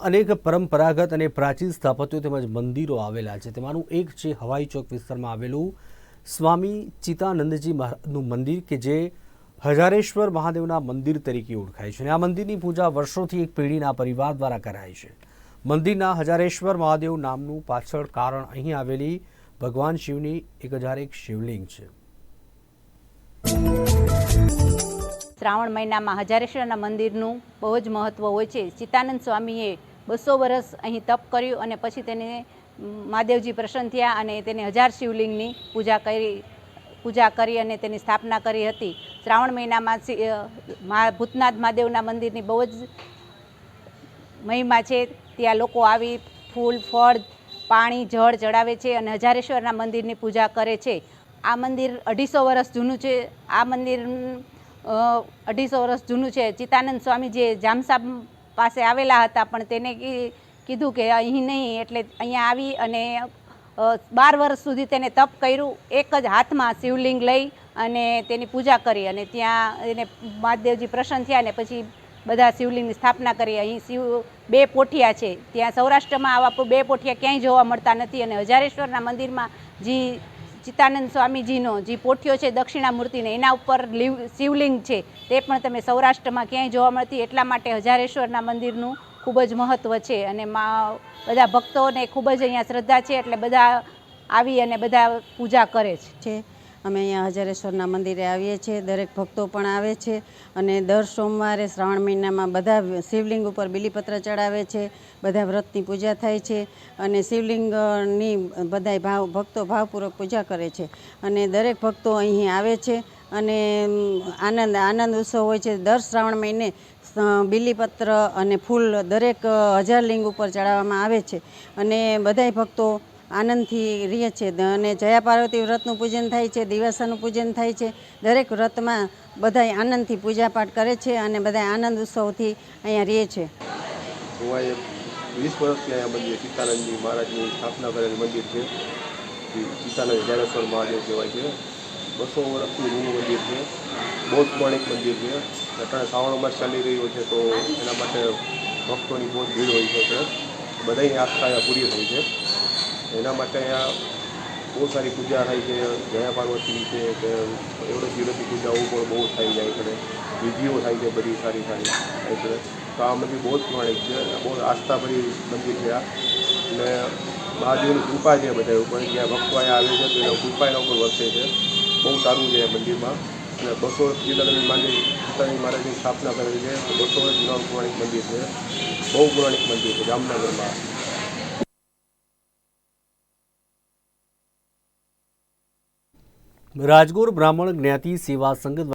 અનેક પરંપરાગત અને પ્રાચીન સ્થાપત્યો તેમજ મંદિરો આવેલા છે. તેમાંનું એક છે હવાઈ ચોક વિસ્તારમાં આવેલું સ્વામી ચિતાનંદજી મહારાજનું મંદિર કે જે હજારેશ્વર મહાદેવના મંદિર તરીકે ઓળખાય છે અને આ મંદિરની પૂજા વર્ષોથી એક પેઢીના પરિવાર દ્વારા કરાય છે. મંદિરના હજારેશ્વર મહાદેવ નામનું પાછળ કારણ અહીં આવેલી ભગવાન શિવની એક હજાર એક શિવલિંગ છે. શ્રાવણ મહિનામાં હજારેશ્વરના મંદિરનું બહુ જ મહત્ત્વ હોય છે. ચિત્તાનંદ સ્વામીએ બસો વર્ષ અહીં તપ કર્યું અને પછી તેને મહાદેવજી પ્રસન્ન થયા અને તેને હજાર શિવલિંગની પૂજા કરી પૂજા કરી અને તેની સ્થાપના કરી હતી. શ્રાવણ મહિનામાં અ, ભૂતનાથ મહાદેવના મંદિરની બહુ જ મહિમા છે. ત્યાં લોકો આવી ફૂલ ફળ પાણી જળ ચડાવે છે અને હજારેશ્વરના મંદિરની પૂજા કરે છે. આ મંદિર અઢીસો વર્ષ જૂનું છે. આ મંદિર અઢીસો વર્ષ જૂનું છે. ચિત્તાનંદ સ્વામી જે જામસાબ પાસે આવેલા હતા, પણ તેને કીધું કે અહીં નહીં, એટલે અહીંયા આવી અને બાર વર્ષ સુધી તેને તપ કર્યું, એક જ હાથમાં શિવલિંગ લઈ અને તેની પૂજા કરી અને ત્યાં એને મહાદેવજી પ્રસન્ન થયા અને પછી બધા શિવલિંગની સ્થાપના કરી. અહીં શિવ બે પોઠિયા છે. ત્યાં સૌરાષ્ટ્રમાં આવા બે પોઠિયા ક્યાંય જોવા મળતા નથી અને હજારેશ્વરના મંદિરમાં જે ચિત્તાનંદ સ્વામીજીનો જે પોઠિયો છે, દક્ષિણામૂર્તિને, એના ઉપર લીવ- શિવલિંગ છે, તે પણ તમે સૌરાષ્ટ્રમાં ક્યાંય જોવા મળતી, એટલા માટે હજારેશ્વરના મંદિરનું ખૂબ જ મહત્ત્વ છે અને મા, બધા ભક્તોને ખૂબ જ અહીંયા શ્રદ્ધા છે, એટલે બધા આવી અને બધા પૂજા કરે છે. અમે અહીંયા હજારેશ્વરના મંદિરે આવીએ છીએ, દરેક ભક્તો પણ આવે છે અને દર સોમવારે શ્રાવણ મહિનામાં બધા શિવલિંગ ઉપર બિલીપત્ર ચડાવે છે, બધા વ્રતની પૂજા થાય છે અને શિવલિંગની બધાય ભાવ, ભક્તો ભાવપૂર્વક પૂજા કરે છે અને દરેક ભક્તો અહીં આવે છે અને આનંદ આનંદ ઉત્સવ હોય છે. દર શ્રાવણ મહિને બિલીપત્ર અને ફૂલ દરેક હજાર લિંગ ઉપર ચડાવવામાં આવે છે અને બધાય ભક્તો આનંદથી રહે છે. અને જયા પાર્વતી વ્રતનું પૂજન થાય છે, દિવાસાનું પૂજન થાય છે. દરેક વ્રતમાં બધાય આનંદથી પૂજાપાઠ કરે છે અને બધા આનંદ ઉત્સવથી અહીંયા રહે છે. વીસ વર્ષથી અહીંયા મંદિર સીતાનંદજી મહારાજની સ્થાપના કરેલ મંદિર છે. સીતાનંદ જ્ઞાનેશ્વર મહાદેવ કહેવાય છે. બસો વર્ષથી જૂનું મંદિર છે. બહુ જ પૌરાણિક મંદિર છે. અત્યારે શ્રાવણ માસ ચાલી રહ્યો છે તો એના માટે ભક્તોની બહુ ભીડ હોય છે. બધાની આસ્થા પૂરી થઈ છે. એના માટે અહીંયા બહુ સારી પૂજા થાય છે, જયા પાર્વતી છે, કે એવડે જીવતી પૂજાઓ પણ બહુ થઈ જાય છે વિધિઓ થાય છે બધી સારી સારી એટલે તો આ મંદિર બહુ જ પૌરાણિક છે બહુ આસ્થાભરી મંદિર છે આ. અને મહાદેવની કૃપા છે બધા ઉપર, જ્યાં ભક્તો અહીંયા આવે છે તો એના કૃપા એના ઉપર વરસે છે. બહુ સારું છે મંદિરમાં. અને બસો સીતાનંદ માંડી પિતાની મહારાજની સ્થાપના કરેલી છે. બસો વર્ષ જૂનું પૌરાણિક મંદિર છે. બહુ પૌરાણિક મંદિર છે જામનગરમાં. રાજગોર બ્રાહ્મણ જ્ઞાતિ સેવા સંઘ